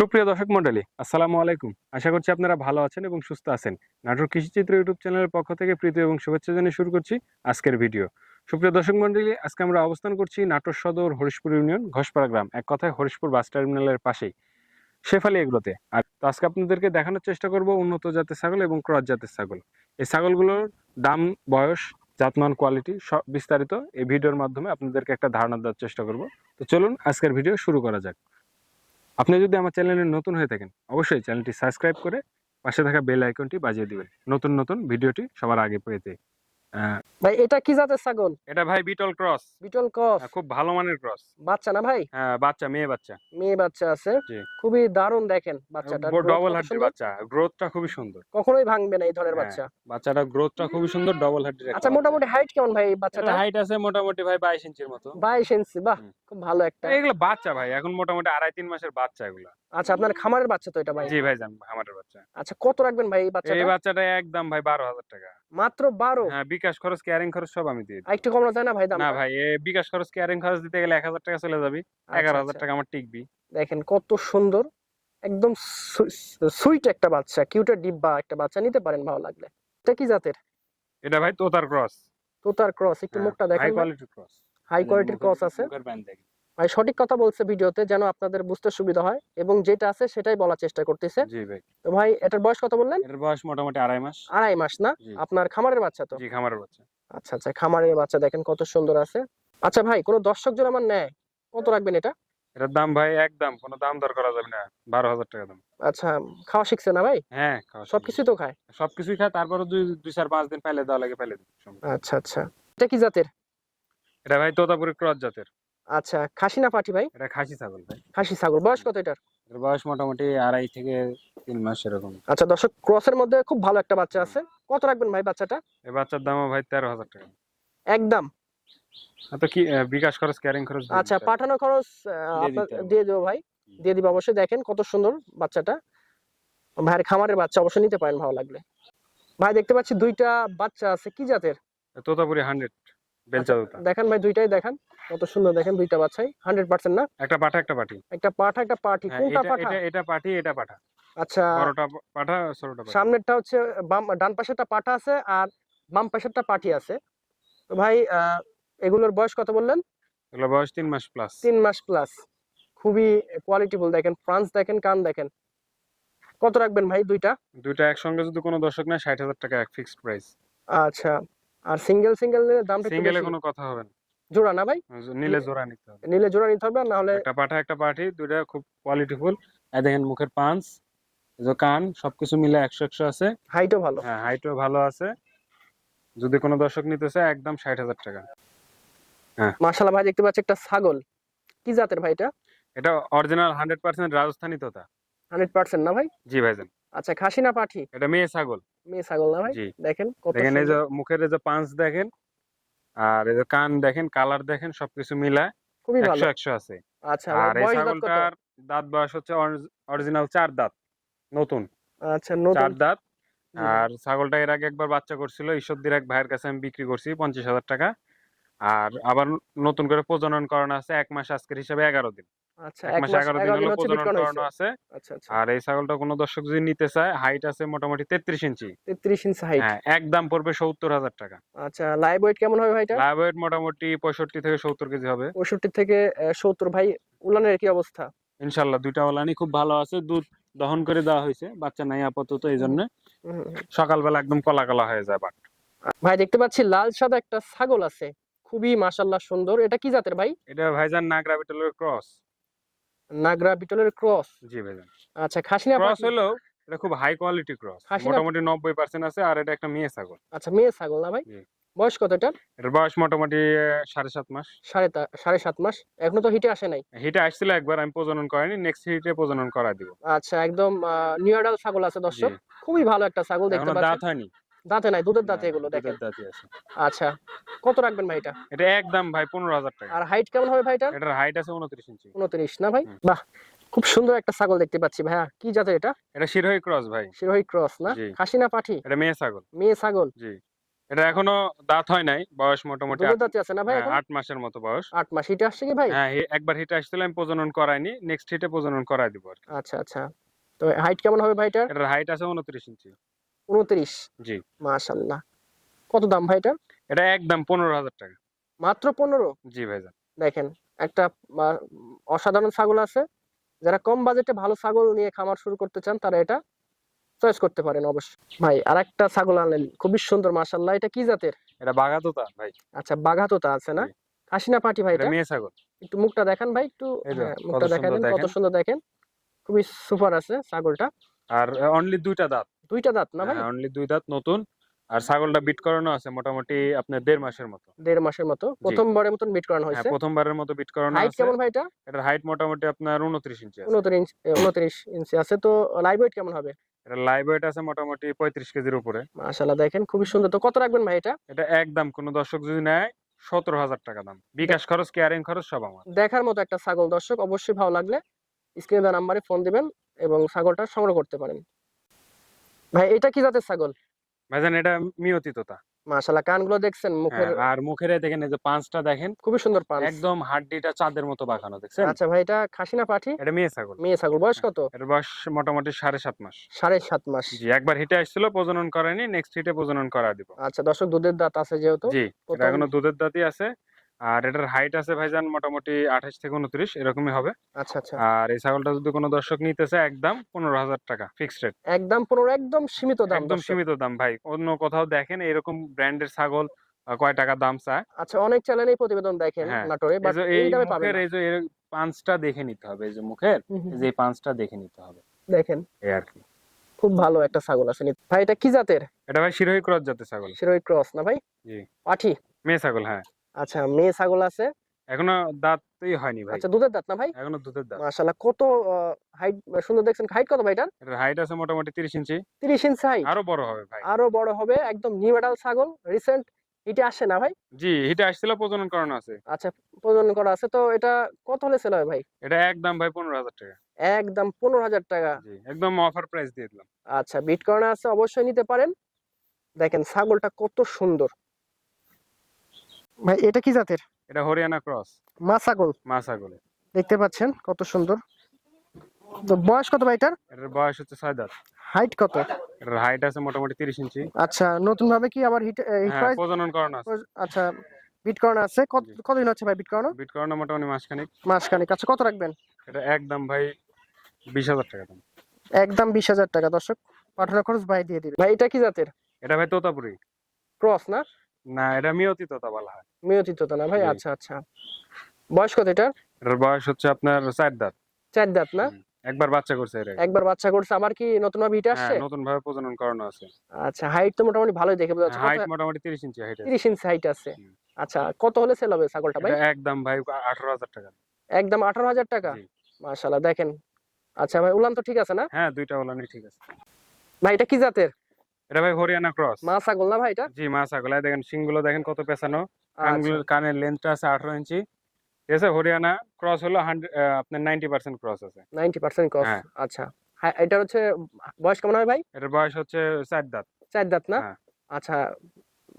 সুপ্রিয় দর্শক মন্ডলী আসসালামু আলাইকুম। আশা করছি আপনারা ভালো আছেন এবং সুস্থ আছেন। নাটোর কৃষিচিত্র ইউটিউব চ্যানেলের পক্ষ থেকে প্রীতি এবং শুভেচ্ছা জানিয়ে শুরু করছি আজকের ভিডিও। সুপ্রিয় দর্শক মন্ডলী আজকে আমরা অবস্থান করছি নাটোর সদর হরিশপুর ইউনিয়ন, ঘোষপাড়া গ্রাম। এক কথায় হরিশপুর বাস টার্মিনালের পাশেই। শেফালি এগুলোতে। আর তো আজকে আপনাদেরকে দেখানোর চেষ্টা করব উন্নত জাতের ছাগল এবং ক্রস জাতের ছাগল। এই ছাগলগুলোর দাম, বয়স, জাতমান, কোয়ালিটি সব বিস্তারিত এই ভিডিওর মাধ্যমে আপনাদেরকে একটা ধারণা দেওয়ার চেষ্টা করব। তো চলুন আজকের ভিডিও শুরু করা যাক। আপনি যদি আমার চ্যানেলে নতুন হয়ে থাকেন, অবশ্যই চ্যানেলটি সাবস্ক্রাইব করে পাশে থাকা বেল আইকনটি বাজিয়ে দিবেন। নতুন নতুন ভিডিওটি সবার আগে পেতে। ভাই এটা কি জাতের ছাগল? এটা ভাই বিটল ক্রস। Beetle cross? খুব ভালো মানের ক্রস। বাচ্চা না ভাই? হ্যাঁ বাচ্চা মেয়ে বাচ্চা। মেয়ে বাচ্চা আছে। খুবই দারুণ দেখেন বাচ্চাটা। ডবল হাড্ডির বাচ্চা। গ্রোথটা খুবই সুন্দর। কখনোই ভাঙবে না এই ধরনের হ্যাঁ, বাচ্চা। বাচ্চাটা গ্রোথটা খুবই সুন্দর ডবল হাড্ডির আচ্ছা মোটামুটি হাইট কেমন ভাই বাচ্চাটা হাইট আছে মোটামুটি ভাই বাইশ ইঞ্চির মতো। বাইশ ইঞ্চি বাহ খুব ভালো একটা। এগুলো বাচ্চা ভাই এখন মোটামুটি আড়াই তিন মাসের বাচ্চা এগুলো। আচ্ছা আপনার খামারের বাচ্চা তো এটা ভাই? জি ভাই জান আমাদের বাচ্চা। আচ্ছা কত রাখবেন ভাই এই এই বাচ্চাটা? বাচ্চাটা একদম ভাই বারো হাজার টাকা। মাত্র বারো। হ্যাঁ বিকাশ খরচ ক্যারিং খরচ সব আমি দিয়ে একটু কমানো যায় না ভাই দাম? না ভাই বিকাশ খরচ ক্যারিং খরচ দিতে গেলে এক হাজার টাকা চলে যাবি। এগারো হাজার টাকা আমার টিকবি। দেখেন কত সুন্দর একদম সুইট একটা বাচ্চা কিউটের ডিব্বা একটা বাচ্চা নিতে পারেন ভালো লাগলে। এটা কি জাতের? এটা ভাই তোতার ক্রস। তোতার ক্রস একটু মুখটা হাই দেখেন কোয়ালিটির ক্রস হাই কোয়ালিটির ক্রস আছে। ভাই সঠিক কথা বলছে ভিডিওতে যেন আপনাদের বুঝতে সুবিধা হয় এবং যেটা আছে সেটাই বলার চেষ্টা করতেছে। জি ভাই। তো ভাই এটার বয়স কত বললেন? এর বয়স মোটামুটি আড়াই মাস। আড়াই মাস না? আপনার খামারের বাচ্চা তো? জি খামারের বাচ্চা। আচ্ছা আচ্ছা খামারের বাচ্চা দেখেন কত সুন্দর আছে। আচ্ছা ভাই কোনো দর্শক জন আমার নেয় কত রাখবেন এটা? এটার দাম ভাই একদম কোনো দাম দর করা যাবে না বারো হাজার টাকা দাম। আচ্ছা খাওয়া শিখছে না ভাই? হ্যাঁ। সবকিছু তো খায়? সবকিছুই খায় তারপরে দুই দুই চার পাঁচ দিন পাইলে দেওয়া লাগে পাইলে দিই, আচ্ছা আচ্ছা। এটা কি জাতের? এটা ভাই তোতাপুরি ক্রস জাতের। আচ্ছা খাসি না পাটি ভাই? এটা খাসি ছাগল ভাই। খাসি ছাগল। বয়স কত এটার? এর বয়স মোটামুটি আড়াই থেকে তিন মাস এরকম। আচ্ছা দর্শক ক্রসের মধ্যে খুব ভালো একটা বাচ্চা আছে। কত রাখবেন ভাই বাচ্চাটা? এই বাচ্চার দামও ভাই তেরো হাজার টাকা। একদম। তো কি বিকাশ খরচ ক্যারিং খরচ আচ্ছা পাঠানো খরচ দিয়ে দেবো ভাই। দিয়ে দিব অবশ্যই। দেখেন কত সুন্দর বাচ্চাটা। ভাইয়ের খামারের বাচ্চা অবশ্যই নিতে পারেন ভালো লাগলে। ভাই দেখতে পাচ্ছি দুইটা বাচ্চা আছে। কি জাতের? তোতাপুরি হান্ড্রেড বেলচা তোতা। দেখেন ভাই দুইটাই দেখেন। কত সুন্দর দেখেন দুইটা বাচ্চাই হান্ড্রেড পার্সেন্ট না? একটা পাঠা একটা পাটি একটা পাঠা একটা পাঠি হ্যাঁ, কোনটা পাঠা? এটা এটা পাটি এটা পাঠা। আচ্ছা। বড়টা পাঠা ছোটটা পাঠা। সামনেরটা হচ্ছে বাম ডান পাশেরটা পাঠা আছে আর বাম পাশেরটা পাঠি আছে। তো ভাই এগুলোর বয়স কত বললেন? এগুলো বয়স তিন মাস প্লাস তিন মাস প্লাস খুবই কোয়ালিটিফুল দেখেন ফ্রান্স দেখেন কান দেখেন। কত রাখবেন ভাই দুইটা? দুইটা একসঙ্গে যদি কোনো দর্শক নেয় ষাট হাজার টাকা এক ফিক্সড প্রাইস আচ্ছা। আর সিঙ্গেল সিঙ্গেল নিলে দামটা সিঙ্গেলে কোনো কথা হবে না। জোড়া না ভাই? নিলে জোড়া নিতে হবে। নিলে জোড়া নিতে হবে না হলে একটা পাঠা একটা পাঠি দুইটা খুব কোয়ালিটিফুল এই দেখেন মুখের পাঞ্চ যে কান সবকিছু মিলে একশো একশো আছে। হাইটও ভালো। হ্যাঁ হাইটও ভালো আছে। যদি কোনো দর্শক নিতে চায় একদম ষাট হাজার টাকা। মাশাআল্লাহ ভাই দেখতে পাচ্ছি একটা ছাগল। কি জাতের ভাই এটা? এটা অরিজিনাল হান্ড্রেড পার্সেন্ট রাজস্থানী তোতা। হান্ড্রেড পার্সেন্ট না ভাই? জি ভাইজান। আচ্ছা খাসি না পাঠি? এটা মেয়ে ছাগল। মেয়ে ছাগল না ভাই? দেখেন কত দেখেন এই যে মুখের যে পাঞ্চ দেখেন আর এই যে কান দেখেন কালার দেখেন সবকিছু মিলায় খুবই ভালো। একশো একশো আছে। আচ্ছা আর এই? ছাগলটার দাঁত বয়স হচ্ছে অরিজিনাল চার দাঁত নতুন। আচ্ছা নতুন। চার দাঁত আর ছাগলটা এর আগে একবার বাচ্চা করছিল ঈশ্বরদীর এক ভাইয়ের কাছে আমি বিক্রি করছি পঞ্চাশ হাজার টাকা। আর আবার নতুন করে প্রজনন করানো আছে এক মাস আজকের হিসাবে এগারো দিন। আচ্ছা এক এক মাস মাস এগারো দিন হলো প্রজনন করানো আছে। আচ্ছা আচ্ছা। আর এই ছাগলটা কোনো দর্শক যদি নিতে চায় হাইট আছে মোটামুটি তেত্রিশ ইঞ্চি। তেত্রিশ ইঞ্চি হাইট হ্যাঁ একদম পড়বে সত্তর হাজার টাকা। আচ্ছা লাইভ ওয়েট কেমন হবে ভাইটা? লাইভ ওয়েট মোটামুটি পঁয়ষট্টি থেকে সত্তর কেজি হবে। পঁয়ষট্টি থেকে সত্তর। ভাই উলানের কি অবস্থা? ইনশাল্লাহ দুইটা ওলানি খুব ভালো আছে। দুধ দহন করে দেওয়া হয়েছে বাচ্চা নাই আপাতত এই জন্য। সকালবেলা একদম কলা কলা হয়ে যায় বাট। ভাই দেখতে পাচ্ছি লাল সাদা একটা ছাগল আছে। খুবই মাশাল্লাহ সুন্দর। এটা কি জাতের ভাই? এটা ভাইজান নাগরা বিটলের ক্রস। নাগরা বিটলের ক্রস জি ভাইজান। আচ্ছা খাসিনা ক্রস হলো এটা খুব হাই কোয়ালিটি ক্রস মোটামুটি নব্বই পার্সেন্ট আছে আর এটা একটা মেয়ে ছাগল। আচ্ছা মেয়ে ছাগল না ভাই? বয়স কত এটার? এটার বয়স মোটামুটি সাড়ে সাত মাস। সাড়ে সাড়ে সাত মাস। এখনও তো হিটে আসে নাই? হিটে আসছিল একবার আমি প্রজনন করিনি। নেক্সট হিটে প্রজনন করা দিব। আচ্ছা একদম নিউডাল ছাগল আছে দর্শক। খুবই ভালো একটা ছাগল দেখতে এখনও দাঁত হয়নি। দাঁতে নাই দুধের দাঁতে এগুলো দেখেন। আছে। আচ্ছা কত রাখবেন ভাই এটা? এটা একদম ভাই পনেরো হাজার টাকা। আর হাইট কেমন হবে ভাই এটা এটার হাইট আছে উনত্রিশ ইঞ্চি উনত্রিশ না ভাই? বাহ খুব সুন্দর একটা ছাগল দেখতে পাচ্ছি ভাইয়া। কি জাতের এটা? এটা শিরোহী ক্রস ভাই। শিরোহী ক্রস না। খাসি না পাঠি? এটা মেয়ে ছাগল। মেয়ে ছাগল। জি। এটা এখনও দাঁত হয় নাই বয়স মোটামুটি দুধের দাঁতে আছে না ভাই হ্যাঁ, আট মাসের মতো বয়স। আট মাস। হিটে আসছে কি ভাই? হ্যাঁ একবার হিটে আসছিল আমি প্রজনন করাইনি নেক্সট হিটে প্রজনন করাই দিব আচ্ছা আচ্ছা। তো হাইট কেমন হবে ভাইটার এটার? হাইট আছে উনত্রিশ ইঞ্চি উনত্রিশ জি। মাশাল্লাহ। কত দাম ভাইটার এটা? একদম পনেরো হাজার টাকা। মাত্র পনেরো? জি ভাইজান। দেখেন একটা অসাধারণ ছাগল আছে। যারা কম বাজেটে ভালো ছাগল নিয়ে খামার শুরু করতে চান তারা এটা চয়েস করতে পারেন অবশ্যই। ভাই আর একটা ছাগল আনলেন খুবই সুন্দর মাশাল্লাহ। এটা কি জাতের? এটা বাগাতোতা ভাই। আচ্ছা বাঘাতোতা আছে না? জি। খাসি না পাটি ভাই এটা এটা? মেয়ে ছাগল। একটু মুখটা দেখান ভাই একটু হ্যাঁ, মুখটা দেন কত সুন্দর দেখেন। খুবই সুপার আছে ছাগলটা। আর অনলি দুইটা দাঁত। দুইটা দাঁত না ভাই? অনলি দুই দাঁত নতুন। আর ছাগলটা বিট করানো আছে মোটামুটি আপনার দেড় মাসের মতো। দেড় মাসের মতো। প্রথমবারের মতন মিট করানো হ্যাঁ হয়েছে প্রথমবারের মতো বিট করানো হাইট কেমন ভাই এটা? এটার হাইট মোটামুটি আপনার উনত্রিশ ইঞ্চি আছে। উনত্রিশ উনত্রিশ ইঞ্চি আছে। তো লাইভ ওয়েট কেমন হবে? এটা লাইভ ওয়েট আছে মোটামুটি পঁয়ত্রিশ কেজির উপরে। মাশাল্লাহ দেখেন খুবই সুন্দর। তো কত রাখবেন ভাই এটা? এটা একদম কোন দর্শক যদি নেয় সতেরো হাজার টাকা দাম। বিকাশ খরচ কেয়ারিং খরচ সব আমার। দেখার মতো একটা ছাগল দর্শক অবশ্যই ভালো লাগলে স্ক্রিনে দেওয়া নাম্বারে ফোন দিবেন এবং ছাগলটা সংগ্রহ করতে পারেন। ভাই এটা কি জাতের ছাগল? ভাই ভাইজান এটা মিয়তি তোতা মাশাল্লাহ কানগুলো দেখছেন মুখের হ্যাঁ, আর মুখের দেখেন এই যে পাঁচটা দেখেন খুবই সুন্দর পান একদম হাড্ডিটা চাঁদের মতো বাঁকানো দেখছেন? আচ্ছা ভাই এটা খাসি না পাঠি? এটা মেয়ে ছাগল। মেয়ে ছাগল বয়স কত? এর বয়স মোটামুটি সাড়ে সাত মাস। সাড়ে সাত মাস। জি একবার হিটে আসছিল প্রজনন করেনি নেক্সট হিটে প্রজনন করা দিব। আচ্ছা দর্শক দুধের দাঁত আছে যেহেতু জি এটা এখনও দুধের দাঁতই আছে। আর এটার হাইট আছে ভাইজান মোটামুটি আঠাশ থেকে উনত্রিশ এরকমই হবে। আচ্ছা আচ্ছা। আর এই ছাগলটা যদি কোনো দর্শক নিতে চায় একদম পনেরো হাজার টাকা ফিক্সড রেট একদম পনেরো একদম সীমিত দাম একদম সীমিত দাম ভাই। অন্য কোথাও দেখেন এরকম ব্র্যান্ডের ছাগল কয় টাকা দাম চায়? আচ্ছা অনেক চ্যানেলেই প্রতিবেদন দেখেন হ্যাঁ, নাটোরে এই বাট দামে পাবেন এই যে পাঁচটা দেখে নিতে হবে এই যে মুখের যে পাঁচটা দেখে নিতে হবে। দেখেন। এই আর কি। খুব ভালো একটা ছাগল আছে ভাই এটা কি জাতের? এটা ভাই শিরোহী ক্রস জাতের ছাগল। শিরোই ক্রস না ভাই? জি। পাঠি। মেয়ে ছাগল হ্যাঁ। আচ্ছা মেয়ে ছাগল আছে? এখনও দাঁতই হয়নি ভাই। আচ্ছা দুধের দাঁত না ভাই? এখনও দুধের দাঁত। মাশাআল্লাহ কত হাইট সুন্দর দেখছেন। হাইট কত ভাই এটার? এটার হাইট আছে মোটামুটি তিরিশ ইঞ্চি। 30 ইঞ্চি হাইট আরও বড় হবে ভাই। আরও বড় হবে একদম নিউ মেডাল ছাগল রিসেন্ট এটা আসে না ভাই? জি হিটে আসছিল প্রজনন করানো আছে। আচ্ছা প্রজনন করা আছে তো এটা কত হলে সেল হয় ভাই? এটা একদম ভাই পনেরো হাজার টাকা। একদম পনেরো হাজার টাকা। জি একদম অফার প্রাইস দিয়ে দিলাম। আচ্ছা বিট করানো আছে অবশ্যই নিতে পারেন। দেখেন ছাগলটা কত সুন্দর। ভাই এটা কি জাতের? এটা হরিয়ানা ক্রস। মা ছাগল। মা ছাগল। দেখতে পাচ্ছেন কত সুন্দর। তো বয়স কত ভাই এটার? এটার বয়স হচ্ছে ছয় দাঁত। হাইট কত? এটার হাইট আছে মোটামুটি তিরিশ ইঞ্চি। আচ্ছা নতুন ভাবে কি আবার হিট হ্যাঁ প্রজনন করানো আছে। আচ্ছা বিট করানো আছে? কত। কতদিন হচ্ছে ভাই বিট করানো বিট করানো মোটামুটি মাসখানিক। মাসখানেক। আচ্ছা কত রাখবেন? এটা একদম ভাই বিশ হাজার টাকা দাম। একদম বিশ হাজার টাকা দর্শক। পাঠানো খরচ ভাই দিয়ে দিবে। ভাই এটা কি জাতের? এটা ভাই তোতাপুরি। ক্রস না? না এটা মিয়তি তোতা বলা হয়। না ভাই? আচ্ছা আচ্ছা। বয়স কত এটার? এটার বয়স হচ্ছে আপনার চার দাঁত। চার দাঁত না? একবার বাচ্চা করছে এর একবার বাচ্চা করছে আবার কি নতুন ভাবে হিটে আসছে হ্যাঁ নতুন ভাবে প্রজনন করানো আছে। আচ্ছা হাইট তো মোটামুটি ভালোই দেখে বোঝা যাচ্ছে। হাইট মোটামুটি তিরিশ ইঞ্চি হাইট তিরিশ ইঞ্চি হাইট আছে। আচ্ছা কত হলে সেল হবে ছাগলটা ভাই? একদম ভাই আঠারো হাজার টাকা। একদম আঠারো হাজার টাকা? জি। মাশাল্লাহ দেখেন। আচ্ছা ভাই উলান তো ঠিক আছে না? হ্যাঁ দুইটা ওলানি ঠিক আছে। ভাই এটা কি জাতের? এটা ভাই হরিয়ানা ক্রস মা ছাগল না ভাই এটা? জি মা ছাগল। এই দেখেন শিংগুলো দেখেন কত পেছানো। আচ্ছা। কানগুলো কানের লেন্থটা আছে আঠারো ইঞ্চি ঠিক আছে হরিয়ানা ক্রস হলো আপনার নাইনটি পার্সেন্ট ক্রস আছে। নাইনটি পার্সেন্ট কস হ্যাঁ। আচ্ছা। হ্যাঁ এটার হচ্ছে বয়স কেমন হয় ভাই? এটার বয়স হচ্ছে চার দাঁত। চার দাঁত না? হ্যাঁ। আচ্ছা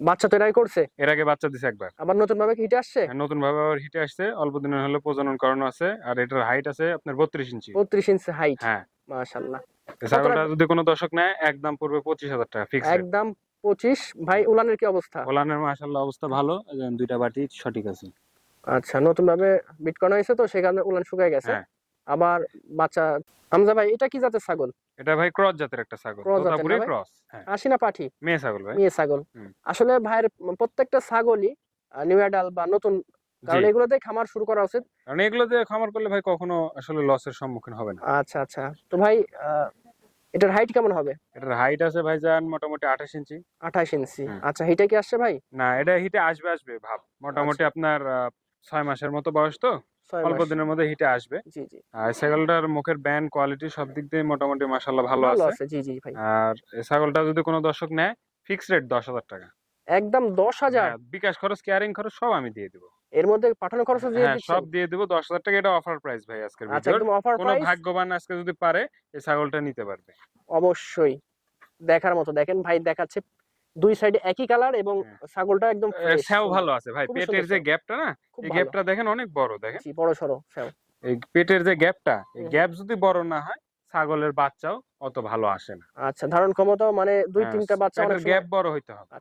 বাচ্চা তো এরাই করছে? এর আগে বাচ্চা দিছে একবার। আবার নতুন ভাবে হিটে আসছে? নতুন ভাবে আবার হিটে আসছে অল্প দিনের হলো প্রজনন করানো আছে আর এটার হাইট আছে আপনার বত্রিশ ইঞ্চি। বত্রিশ ইঞ্চি হাইট হ্যাঁ। মাশাল্লাহ এই ছাগলটা যদি কোনো দর্শক নেয় একদম পূর্বে পঁচিশ হাজার টাকা ফিক্স একদম পঁচিশ। ভাই উলানের কি অবস্থা? ওলানের মাসাল্লাহ অবস্থা ভালো দুইটা বাটি সঠিক আছে। আচ্ছা নতুন ভাবে বিট করানো হয়েছে তো সেখানে উলান শুকায় গেছে? আবার বাচ্চা হামজা ভাই এটা কি জাতের ছাগল? এটা ভাই ক্রস জাতের একটা ছাগল। তোতাপুরি ক্রস হ্যাঁ। আসি না পাঠি। মেয়ে ছাগল ভাই। মেয়ে ছাগল। আসলে ভাইয়ের প্রত্যেকটা ছাগলই নিউডাল বা নতুন কারণ জি। এগুলোতে খামার শুরু করা উচিত। কারণ এগুলো দিয়ে খামার করলে ভাই কখনো আসলে লসের সম্মুখীন হবে না। আচ্ছা আচ্ছা। তো ভাই এটার হাইট কেমন হবে? এটার হাইট আছে ভাই যান মোটামুটি আঠাশ ইঞ্চি। আঠাশ ইঞ্চি। আচ্ছা হিটে কি আসছে ভাই? না এটা হিটে আসবে আসবে ভাব। মোটামুটি আপনার আহ, ছয় মাসের মতো বয়স তো। অল্প দিনের মধ্যে হিটে আসবে। জি জি। আর ছাগলটার মুখের ব্যান্ড কোয়ালিটি সব দিক দিয়ে মোটামুটি মাসাল্লাহ ভালো আছে। জি জি ভাই। আর এই ছাগলটা যদি কোনো দর্শক নেয় রেট দশ হাজার টাকা। একদম দশ হাজার। হ্যাঁ, বিকাশ খরচ কেয়ারিং খরচ সব আমি দিয়ে দিব। এর মধ্যে পাঠানো খরচ দিয়ে হ্যাঁ সব দিয়ে দিব দশ হাজার টাকা। এটা অফার প্রাইস ভাই আজকের আচ্ছা একদম অফার কোনো ভাগ্যবান আজকে যদি পারে এই ছাগলটা নিতে পারবে। অবশ্যই। দেখার মতো দেখেন ভাই দেখাচ্ছে দুই সাইডে একই কালার এবং হ্যাঁ। ছাগলটা একদম স্যাও ভালো আছে ভাই। পেটের যে। গ্যাপটা না এই গ্যাপটা দেখেন অনেক বড় দেখেন। বড় সরো স্যাও এই পেটের যে গ্যাপটা এই গ্যাপ যদি বড় না হয় ছাগলের বাচ্চাও অত ভালো আসে না। আচ্ছা ধারণ ক্ষমতাও মানে দুই হ্যাঁ, তিনটা বাচ্চা গ্যাপ বড় হইতে হবে।